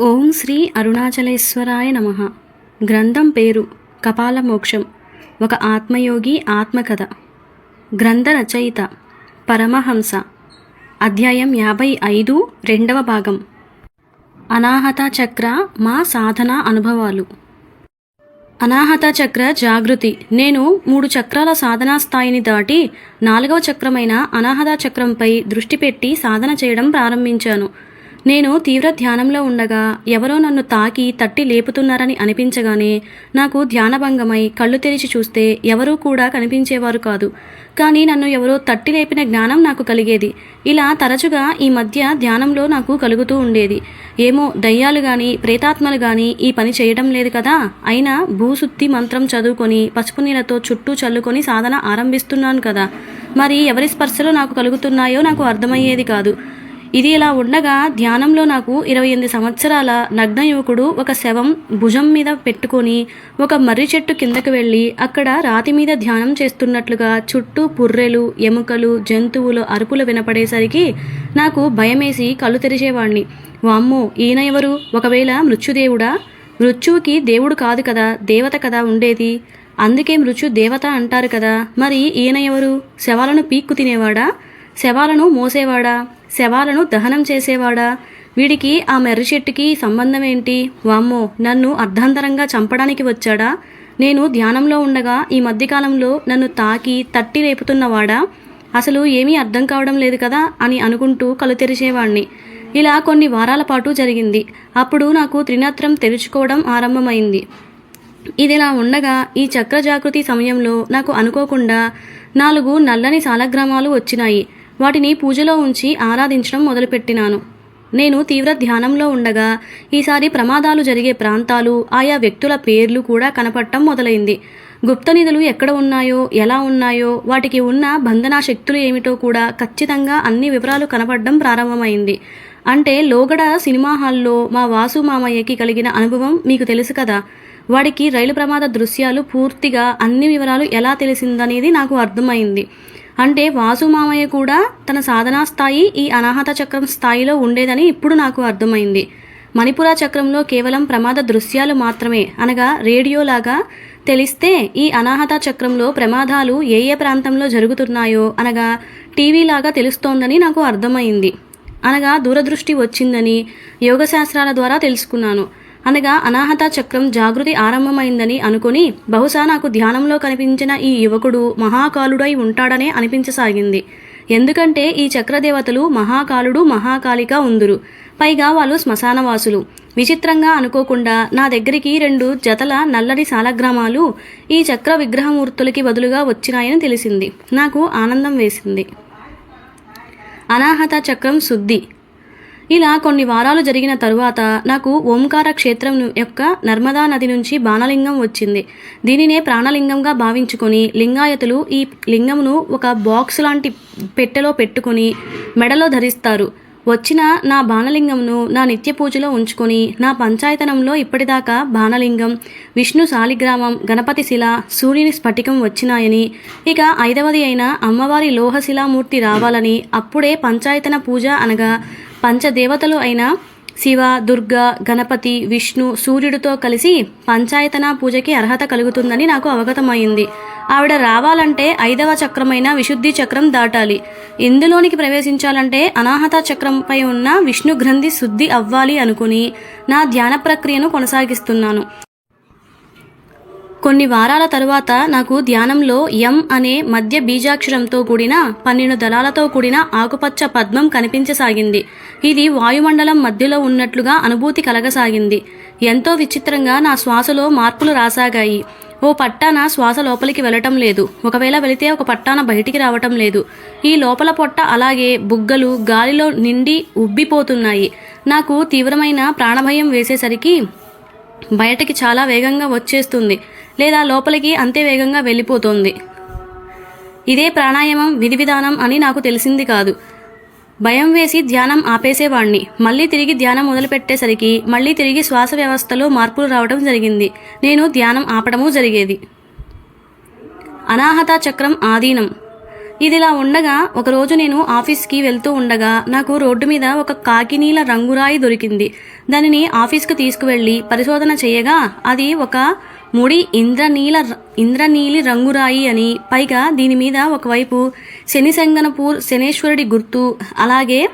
ఓం శ్రీ అరుణాచలేశ్వరాయ నమ. గ్రంథం పేరు కపాల మోక్షం ఒక ఆత్మయోగి ఆత్మకథ. గ్రంథ రచయిత పరమహంస. అధ్యాయం యాభై ఐదు రెండవ భాగం. అనాహత చక్ర మా సాధన అనుభవాలు. అనాహత చక్ర జాగృతి. నేను మూడు చక్రాల సాధనా స్థాయిని దాటి నాలుగవ చక్రమైన అనాహత చక్రంపై దృష్టి పెట్టి సాధన చేయడం ప్రారంభించాను. నేను తీవ్ర ధ్యానంలో ఉండగా ఎవరో నన్ను తాకి తట్టి లేపుతున్నారని అనిపించగానే నాకు ధ్యానభంగమై కళ్ళు తెరిచి చూస్తే ఎవరూ కూడా కనిపించేవారు కాదు. కానీ నన్ను ఎవరో తట్టి లేపిన జ్ఞానం నాకు కలిగేది. ఇలా తరచుగా ఈ మధ్య ధ్యానంలో నాకు కలుగుతూ ఉండేది. ఏమో దయ్యాలు గాని ప్రేతాత్మలు గాని ఈ పని చేయడం లేదు కదా? అయినా భూశుద్ధి మంత్రం చదువుకొని పసుపు నీళ్ళతో చుట్టూ చల్లుకొని సాధన ఆరంభిస్తున్నాను కదా. మరి ఎవరి స్పర్శలు నాకు కలుగుతున్నాయో నాకు అర్థమయ్యేది కాదు. ఇది ఇలా ఉండగా ధ్యానంలో నాకు ఇరవై ఎనిమిది సంవత్సరాల నగ్న యువకుడు ఒక శవం భుజం మీద పెట్టుకొని ఒక మర్రి చెట్టు కిందకు వెళ్ళి అక్కడ రాతి మీద ధ్యానం చేస్తున్నట్లుగా చుట్టూ పుర్రెలు ఎముకలు జంతువులు అరుపులు వినపడేసరికి నాకు భయమేసి కళ్ళు తెరిచేవాణ్ణి. వామ్మో ఈయన ఎవరు? ఒకవేళ మృత్యుదేవుడా? మృత్యువుకి దేవుడు కాదు కదా దేవత కదా ఉండేది? అందుకే మృత్యు దేవత అంటారు కదా మరి ఈయన ఎవరు? శవాలను పీక్కు తినేవాడా? శవాలను మోసేవాడా? శవాలను దహనం చేసేవాడా? వీడికి ఆ మెర్రి చెట్టుకి సంబంధం ఏంటి వామ్మో నన్ను అర్ధాంతరంగా చంపడానికి వచ్చాడా? నేను ధ్యానంలో ఉండగా ఈ మధ్యకాలంలో నన్ను తాకి తట్టి రేపుతున్నవాడా అసలు ఏమీ అర్థం కావడం లేదు కదా అని అనుకుంటూ కలు తెరిచేవాణ్ణి. ఇలా కొన్ని వారాల పాటు జరిగింది. అప్పుడు నాకు త్రినేత్రం తెరుచుకోవడం ఆరంభమైంది. ఇదిలా ఉండగా ఈ చక్ర జాగృతి సమయంలో నాకు అనుకోకుండా నాలుగు నల్లని సాలగ్రామాలు వచ్చినాయి. వాటిని పూజలో ఉంచి ఆరాధించడం మొదలుపెట్టినాను. నేను తీవ్ర ధ్యానంలో ఉండగా ఈసారి ప్రమాదాలు జరిగే ప్రాంతాలు ఆయా వ్యక్తుల పేర్లు కూడా కనపడటం మొదలైంది. గుప్త నిధులు ఎక్కడ ఉన్నాయో ఎలా ఉన్నాయో వాటికి ఉన్న బంధనా శక్తులు ఏమిటో కూడా ఖచ్చితంగా అన్ని వివరాలు కనపడడం ప్రారంభమైంది. అంటే లోగడ సినిమా హాల్లో మా వాసు మామయ్యకి కలిగిన అనుభవం మీకు తెలుసు కదా. వాడికి రైలు ప్రమాద దృశ్యాలు పూర్తిగా అన్ని వివరాలు ఎలా తెలిసిందనేది నాకు అర్థమైంది. అంటే వాసు మామయ్య కూడా తన సాధనా స్థాయి ఈ అనాహత చక్రం స్థాయిలో ఉండేదని ఇప్పుడు నాకు అర్థమైంది. మణిపుర చక్రంలో కేవలం ప్రమాద దృశ్యాలు మాత్రమే అనగా రేడియోలాగా తెలిస్తే ఈ అనాహత చక్రంలో ప్రమాదాలు ఏ ఏ ప్రాంతంలో జరుగుతున్నాయో అనగా టీవీలాగా తెలుస్తోందని నాకు అర్థమైంది. అనగా దూరదృష్టి వచ్చిందని యోగశాస్త్రాల ద్వారా తెలుసుకున్నాను. అనగా అనాహత చక్రం జాగృతి ఆరంభమైందని అనుకుని బహుశా నాకు ధ్యానంలో కనిపించిన ఈ యువకుడు మహాకాలుడై ఉంటాడనే అనిపించసాగింది. ఎందుకంటే ఈ చక్రదేవతలు మహాకాలుడు మహాకాళిక ఉందురు. పైగా వాళ్ళు శ్మశానవాసులు. విచిత్రంగా అనుకోకుండా నా దగ్గరికి రెండు జతల నల్లడి సాలగ్రామాలు ఈ చక్ర విగ్రహమూర్తులకి బదులుగా వచ్చినాయని తెలిసింది. నాకు ఆనందం వేసింది. అనాహత చక్రం శుద్ధి. ఇలా కొన్ని వారాలు జరిగిన తరువాత నాకు ఓంకార క్షేత్రం యొక్క నర్మదా నది నుంచి బాణలింగం వచ్చింది. దీనినే ప్రాణలింగంగా భావించుకొని లింగాయతులు ఈ లింగమును ఒక బాక్స్ లాంటి పెట్టెలో పెట్టుకొని మెడలో ధరిస్తారు. వచ్చిన నా బాణలింగంను నా నిత్య పూజలో ఉంచుకొని నా పంచాయతనంలో ఇప్పటిదాకా బాణలింగం విష్ణు శాలిగ్రామం గణపతి శిల సూర్యుని స్ఫటికం వచ్చినాయని ఇక ఐదవది అయిన అమ్మవారి లోహశిలామూర్తి రావాలని అప్పుడే పంచాయతన పూజ అనగా పంచదేవతలు అయిన శివ దుర్గ గణపతి విష్ణు సూర్యుడితో కలిసి పంచాయతన పూజకి అర్హత కలుగుతుందని నాకు అవగతమైంది. ఆవిడ రావాలంటే ఐదవ చక్రమైన విశుద్ధి చక్రం దాటాలి. ఇందులోనికి ప్రవేశించాలంటే అనాహత చక్రంపై ఉన్న విష్ణు గ్రంథి శుద్ధి అవ్వాలి అనుకుని నా ధ్యాన ప్రక్రియను కొనసాగిస్తున్నాను. కొన్ని వారాల తరువాత నాకు ధ్యానంలో ఎం అనే మధ్య బీజాక్షరంతో కూడిన పన్నెండు దళాలతో కూడిన ఆకుపచ్చ పద్మం కనిపించసాగింది. ఇది వాయుమండలం మధ్యలో ఉన్నట్లుగా అనుభూతి కలగసాగింది. ఎంతో విచిత్రంగా నా శ్వాసలో మార్పులు రాసాగాయి. ఓ పట్టాన శ్వాస లోపలికి వెళ్ళటం లేదు. ఒకవేళ వెళితే ఒక పట్టాన బయటికి రావటం లేదు. ఈ లోపల పొట్ట అలాగే బుగ్గలు గాలిలో నిండి ఉబ్బిపోతున్నాయి. నాకు తీవ్రమైన ప్రాణభయం వేసేసరికి బయటకి చాలా వేగంగా వచ్చేస్తుంది. లేదా లోపలికి అంతే వేగంగా వెళ్ళిపోతుంది. ఇదే ప్రాణాయామం విధి విధానం అని నాకు తెలిసింది కాదు. భయం వేసి ధ్యానం ఆపేసేవాణ్ణి. మళ్ళీ తిరిగి ధ్యానం మొదలుపెట్టేసరికి మళ్ళీ తిరిగి శ్వాస వ్యవస్థలో మార్పులు రావడం జరిగింది. నేను ధ్యానం ఆపడము జరిగేది. అనాహత చక్రం ఆధీనం. ఇదిలా ఉండగా ఒకరోజు నేను ఆఫీస్కి వెళ్తూ ఉండగా నాకు రోడ్డు మీద ఒక కాకినీల రంగురాయి దొరికింది. దానిని ఆఫీస్కి తీసుకువెళ్ళి పరిశోధన చేయగా అది ఒక ముడి ఇంద్రనీల ఇంద్రనీలి రంగురాయి అని. పైగా దీని మీద ఒకవైపు శనిశంగనపూర్ శనేశ్వరుడి గుర్తు అలాగే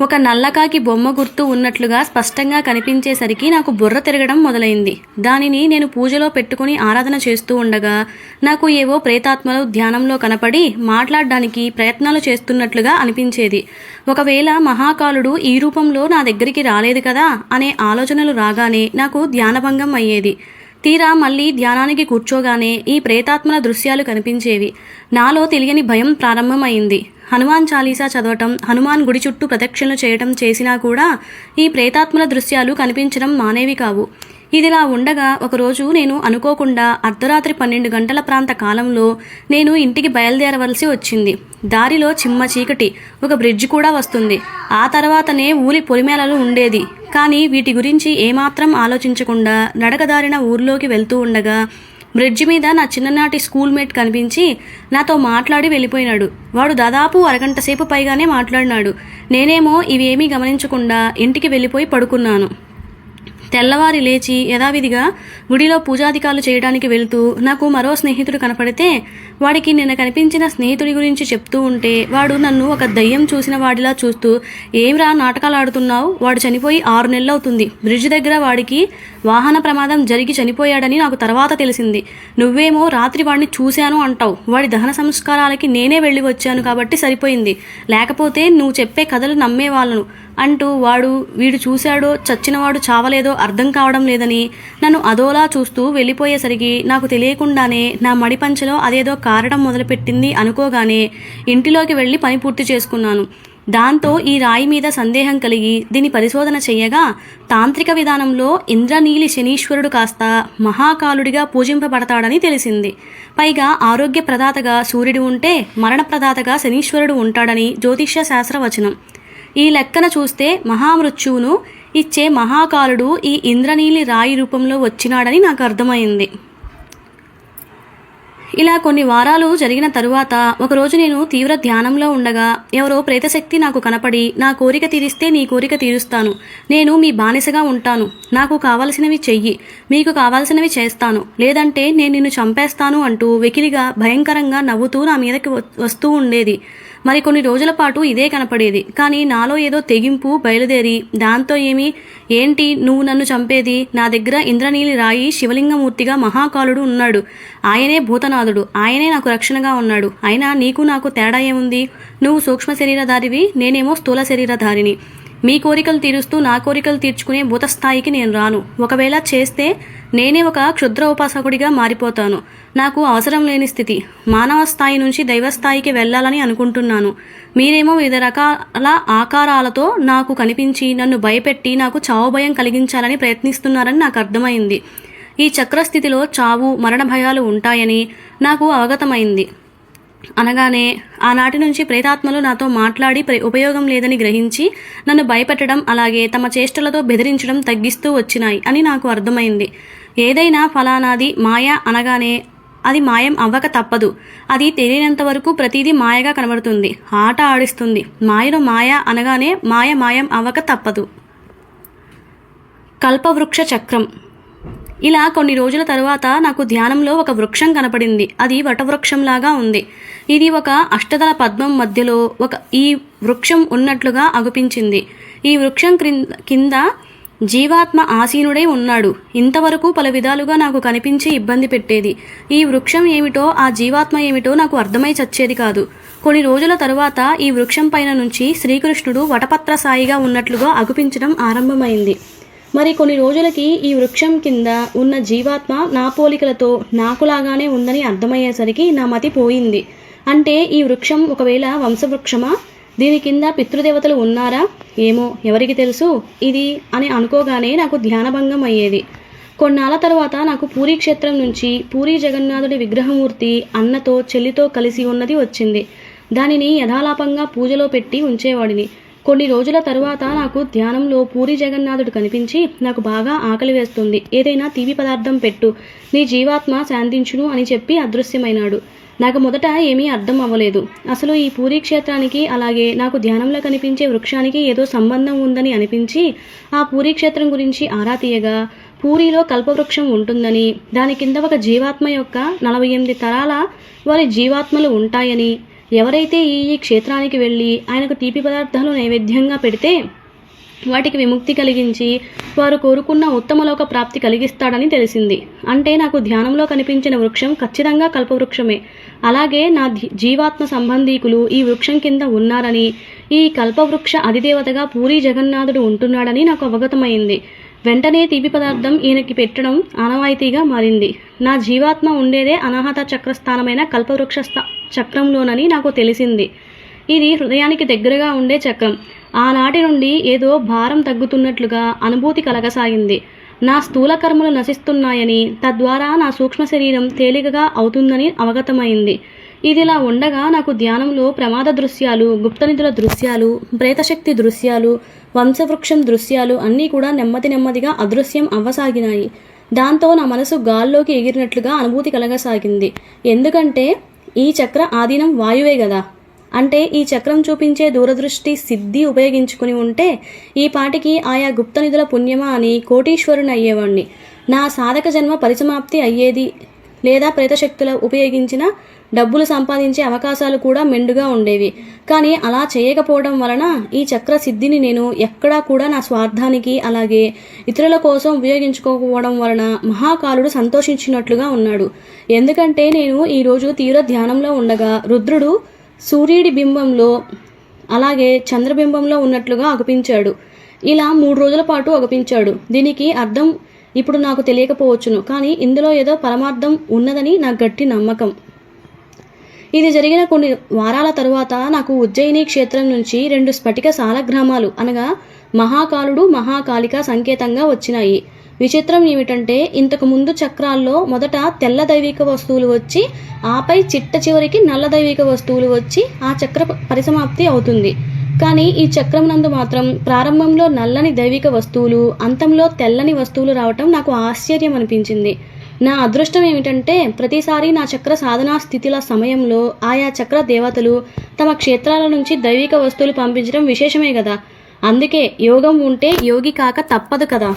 ఒక నల్లకాకి బొమ్మ గుర్తు ఉన్నట్లుగా స్పష్టంగా కనిపించేసరికి నాకు బుర్ర తిరగడం మొదలైంది. దానిని నేను పూజలో పెట్టుకుని ఆరాధన చేస్తూ ఉండగా నాకు ఏవో ప్రేతాత్మలు ధ్యానంలో కనపడి మాట్లాడడానికి ప్రయత్నాలు చేస్తున్నట్లుగా అనిపించేది. ఒకవేళ మహాకాలుడు ఈ రూపంలో నా దగ్గరికి రాలేదు కదా అనే ఆలోచనలు రాగానే నాకు ధ్యానభంగం అయ్యేది. తీరా మళ్ళీ ధ్యానానికి కూర్చోగానే ఈ ప్రేతాత్మల దృశ్యాలు కనిపించేవి. నాలో తెలియని భయం ప్రారంభమైంది. హనుమాన్ చాలీసా చదవటం హనుమాన్ గుడి చుట్టూ ప్రదక్షిణలు చేయటం చేసినా కూడా ఈ ప్రేతాత్మల దృశ్యాలు కనిపించడం మానేవి కావు. ఇదిలా ఉండగా ఒకరోజు నేను అనుకోకుండా అర్ధరాత్రి పన్నెండు గంటల ప్రాంత కాలంలో నేను ఇంటికి బయలుదేరవలసి వచ్చింది. దారిలో చిమ్మ చీకటి ఒక బ్రిడ్జ్ కూడా వస్తుంది. ఆ తర్వాతనే ఊరి పొలిమేళలు ఉండేది. కానీ వీటి గురించి ఏమాత్రం ఆలోచించకుండా నడకదారిన ఊర్లోకి వెళ్తూ ఉండగా బ్రిడ్జి మీద నా చిన్ననాటి స్కూల్ మేట్ కనిపించి నాతో మాట్లాడి వెళ్ళిపోయినాడు. వాడు దాదాపు అరగంట సేపు పైగానే మాట్లాడినాడు. నేనేమో ఇవేమీ గమనించకుండా ఇంటికి వెళ్ళిపోయి పడుకున్నాను. తెల్లవారి లేచి యథావిధిగా గుడిలో పూజాధికారులు చేయడానికి వెళ్తూ నాకు మరో స్నేహితుడు కనపడితే వాడికి నిన్న కనిపించిన స్నేహితుడి గురించి చెప్తూ ఉంటే వాడు నన్ను ఒక దయ్యం చూసిన వాడిలా చూస్తూ ఏమిరా నాటకాలు ఆడుతున్నావు? వాడు చనిపోయి ఆరు నెలలు అవుతుంది బ్రిడ్జ్ దగ్గర వాడికి వాహన ప్రమాదం జరిగి చనిపోయాడని నాకు తర్వాత తెలిసింది. నువ్వేమో రాత్రి వాడిని చూశాను అంటావు. వాడి దహన సంస్కారాలకి నేనే వెళ్ళి వచ్చాను కాబట్టి సరిపోయింది. లేకపోతే నువ్వు చెప్పే కథలు నమ్మేవాళ్ళను అంటూ వాడు వీడు చూశాడో చచ్చినవాడు చావలేదో అర్థం కావడం లేదని నన్ను అదోలా చూస్తూ వెళ్ళిపోయేసరికి నాకు తెలియకుండానే నా మడిపంచలో అదేదో కారడం మొదలుపెట్టింది అనుకోగానే ఇంటిలోకి వెళ్ళి పని పూర్తి చేసుకున్నాను. దాంతో ఈ రాయి మీద సందేహం కలిగి దీని పరిశోధన చేయగా తాంత్రిక విధానంలో ఇంద్రనీలి శనీశ్వరుడు కాస్త మహాకాలుడిగా పూజింపబడతాడని తెలిసింది. పైగా ఆరోగ్య ప్రదాతగా సూర్యుడు ఉంటే మరణ ప్రదాతగా శనీశ్వరుడు ఉంటాడని జ్యోతిష్య శాస్త్ర వచనం ఈ లెక్కన చూస్తే మహామృత్యువును ఇచ్చే మహాకాలుడు ఈ ఇంద్రనీలి రాయి రూపంలో వచ్చినాడని నాకు అర్థమైంది. ఇలా కొన్ని వారాలు జరిగిన తరువాత ఒకరోజు నేను తీవ్ర ధ్యానంలో ఉండగా ఎవరో ప్రేతశక్తి నాకు కనపడి నా కోరిక తీరిస్తే నీ కోరిక తీరుస్తాను. నేను మీ బానిసగా ఉంటాను. నాకు కావలసినవి చెయ్యి. మీకు కావాల్సినవి చేస్తాను. లేదంటే నేను నిన్ను చంపేస్తాను అంటూ వెకిలిగా భయంకరంగా నవ్వుతూ నా మీదకి వస్తూ ఉండేది. మరి కొన్ని రోజుల పాటు ఇదే కనపడేది. కానీ నాలో ఏదో తెగింపు బయలుదేరి దాంతో ఏమి ఏంటి నువ్వు నన్ను చంపేది? నా దగ్గర ఇంద్రనీలి రాయి శివలింగమూర్తిగా మహాకాలుడు ఉన్నాడు. ఆయనే భూతనాథుడు. ఆయనే నాకు రక్షణగా ఉన్నాడు. అయినా నీకు నాకు తేడా ఏముంది? నువ్వు సూక్ష్మ శరీరధారివి నేనేమో స్థూల శరీరధారిని. మీ కోరికలు తీరుస్తూ నా కోరికలు తీర్చుకునే భూతస్థాయికి నేను రాను. ఒకవేళ చేస్తే నేనే ఒక క్షుద్ర ఉపాసకుడిగా మారిపోతాను. నాకు అవసరం లేని స్థితి. మానవ స్థాయి నుంచి దైవస్థాయికి వెళ్ళాలని అనుకుంటున్నాను. మీరేమో వివిధ రకాల ఆకారాలతో నాకు కనిపించి నన్ను భయపెట్టి నాకు చావు భయం కలిగించాలని ప్రయత్నిస్తున్నారని నాకు అర్థమైంది. ఈ చక్రస్థితిలో చావు మరణ భయాలు ఉంటాయని నాకు అవగతమైంది. అనగానే ఆనాటి నుంచి ప్రేతాత్మలు నాతో మాట్లాడి ప్ర- ఉపయోగం లేదని గ్రహించి నన్ను భయపెట్టడం అలాగే తమ చేష్టలతో బెదిరించడం తగ్గిస్తూ వచ్చినాయి అని నాకు అర్థమైంది. ఏదైనా ఫలానాది మాయ అనగానే అది మాయం అవ్వక తప్పదు. అది తెలియనంత వరకు ప్రతిదీ మాయగా కనబడుతుంది. ఆట ఆడిస్తుంది. మాయను మాయ అనగానే మాయ మాయం అవ్వక తప్పదు. కల్పవృక్ష చక్రం. ఇలా కొన్ని రోజుల తరువాత నాకు ధ్యానంలో ఒక వృక్షం కనపడింది. అది వటవృక్షంలాగా ఉంది. ఇది ఒక అష్టదళ పద్మం మధ్యలో ఒక ఈ వృక్షం ఉన్నట్లుగా అగుపించింది. ఈ వృక్షం క్రింద కింద జీవాత్మ ఆసీనుడై ఉన్నాడు. ఇంతవరకు పలు విధాలుగా నాకు కనిపించి ఇబ్బంది పెట్టేది. ఈ వృక్షం ఏమిటో ఆ జీవాత్మ ఏమిటో నాకు అర్థమై చచ్చేది కాదు. కొన్ని రోజుల తరువాత ఈ వృక్షం పైన నుంచి శ్రీకృష్ణుడు వటపత్ర సాయిగా ఉన్నట్లుగా అగుపించడం ఆరంభమైంది. మరి కొన్ని రోజులకి ఈ వృక్షం కింద ఉన్న జీవాత్మ నా పోలికలతో నాకులాగానే ఉందని అర్థమయ్యేసరికి నా మతి పోయింది. అంటే ఈ వృక్షం ఒకవేళ వంశవృక్షమా? దీని కింద పితృదేవతలు ఉన్నారా? ఏమో ఎవరికి తెలుసు? ఇది అని అనుకోగానే నాకు ధ్యానభంగం అయ్యేది. కొన్నాళ్ళ తర్వాత నాకు పూరీ క్షేత్రం నుంచి పూరీ జగన్నాథుడి విగ్రహమూర్తి అన్నతో చెల్లితో కలిసి ఉన్నది వచ్చింది. దానిని యథాలాపంగా పూజలో పెట్టి ఉంచేవాడిని. కొన్ని రోజుల తరువాత నాకు ధ్యానంలో పూరి జగన్నాథుడు కనిపించి నాకు బాగా ఆకలి వేస్తుంది. ఏదైనా తీపి పదార్థం పెట్టు. నీ జీవాత్మ శాంతించును అని చెప్పి అదృశ్యమైనాడు. నాకు మొదట ఏమీ అర్థం అవ్వలేదు. అసలు ఈ పూరీ క్షేత్రానికి అలాగే నాకు ధ్యానంలో కనిపించే వృక్షానికి ఏదో సంబంధం ఉందని అనిపించి ఆ పూరీ క్షేత్రం గురించి ఆరా తీయగా పూరిలో కల్పవృక్షం ఉంటుందని దాని కింద ఒక జీవాత్మ యొక్క నలభై ఎనిమిది తరాల వారి జీవాత్మలు ఉంటాయని ఎవరైతే ఈ ఈ క్షేత్రానికి వెళ్ళి ఆయనకు తీపి పదార్థాలు నైవేద్యంగా పెడితే వాటికి విముక్తి కలిగించి వారు కోరుకున్న ఉత్తమలోక ప్రాప్తి కలిగిస్తాడని తెలిసింది. అంటే నాకు ధ్యానంలో కనిపించిన వృక్షం ఖచ్చితంగా కల్పవృక్షమే. అలాగే నా జీవాత్మ సంబంధీకులు ఈ వృక్షం కింద ఉన్నారని ఈ కల్పవృక్ష అధిదేవతగా పూరి జగన్నాథుడు ఉంటున్నాడని నాకు అవగతమైంది. వెంటనే తీపి పదార్థం ఈయనకి పెట్టడం ఆనవాయితీగా మారింది. నా జీవాత్మ ఉండేదే అనాహత చక్రస్థానమైన కల్పవృక్ష చక్రంలోనని నాకు తెలిసింది. ఇది హృదయానికి దగ్గరగా ఉండే చక్రం. ఆనాటి నుండి ఏదో భారం తగ్గుతున్నట్లుగా అనుభూతి కలగసాగింది. నా స్థూల కర్మలు నశిస్తున్నాయని తద్వారా నా సూక్ష్మ శరీరం తేలికగా అవుతుందని అవగతమైంది. ఇదిలా ఉండగా నాకు ధ్యానంలో ప్రమాద దృశ్యాలు గుప్తనిధుల దృశ్యాలు ప్రేతశక్తి దృశ్యాలు వంశవృక్షం దృశ్యాలు అన్నీ కూడా నెమ్మది నెమ్మదిగా అదృశ్యం అవ్వసాగినాయి. దాంతో నా మనసు గాల్లోకి ఎగిరినట్లుగా అనుభూతి కలగసాగింది. ఎందుకంటే ఈ చక్ర ఆధీనం వాయువే కదా అంటే ఈ చక్రం చూపించే దూరదృష్టి సిద్ధి ఉపయోగించుకుని ఉంటే ఈ పాటికి ఆయా గుప్త నిధుల పుణ్యమా అని కోటీశ్వరుని అయ్యేవాణ్ణి. నా సాధక జన్మ పరిసమాప్తి అయ్యేది లేదా ప్రేతశక్తుల ఉపయోగించిన డబ్బులు సంపాదించే అవకాశాలు కూడా మెండుగా ఉండేవి. కానీ అలా చేయకపోవడం వలన ఈ చక్ర సిద్ధిని నేను ఎక్కడా కూడా నా స్వార్థానికి అలాగే ఇతరుల కోసం ఉపయోగించుకోకపోవడం వలన మహాకాలుడు సంతోషించినట్లుగా ఉన్నాడు. ఎందుకంటే నేను ఈరోజు తీవ్ర ధ్యానంలో ఉండగా రుద్రుడు సూర్యుడి బింబంలో అలాగే చంద్రబింబంలో ఉన్నట్లుగా అగుపించాడు. ఇలా మూడు రోజుల పాటు అగుపించాడు. దీనికి అర్థం ఇప్పుడు నాకు తెలియకపోవచ్చును. కానీ ఇందులో ఏదో పరమార్థం ఉన్నదని నా గట్టి నమ్మకం. ఇది జరిగిన కొన్ని వారాల తరువాత నాకు ఉజ్జయిని క్షేత్రం నుంచి రెండు స్ఫటిక సాలగ్రామాలు అనగా మహాకాలుడు మహాకాళిక సంకేతంగా వచ్చినాయి. విచిత్రం ఏమిటంటే ఇంతకు ముందు చక్రాల్లో మొదట తెల్ల దైవిక వస్తువులు వచ్చి ఆపై చిట్ట చివరికి నల్ల దైవిక వస్తువులు వచ్చి ఆ చక్ర పరిసమాప్తి అవుతుంది. కానీ ఈ చక్రం నందు మాత్రం ప్రారంభంలో నల్లని దైవిక వస్తువులు అంతంలో తెల్లని వస్తువులు రావటం నాకు ఆశ్చర్యం అనిపించింది. నా అదృష్టం ఏమిటంటే ప్రతిసారి నా చక్ర సాధనా స్థితిల సమయంలో ఆయా చక్ర దేవతలు తమ క్షేత్రాల నుంచి దైవిక వస్తువులు పంపించడం విశేషమే కదా అందుకే యోగం ఉంటే యోగి కాక తప్పదు కదా.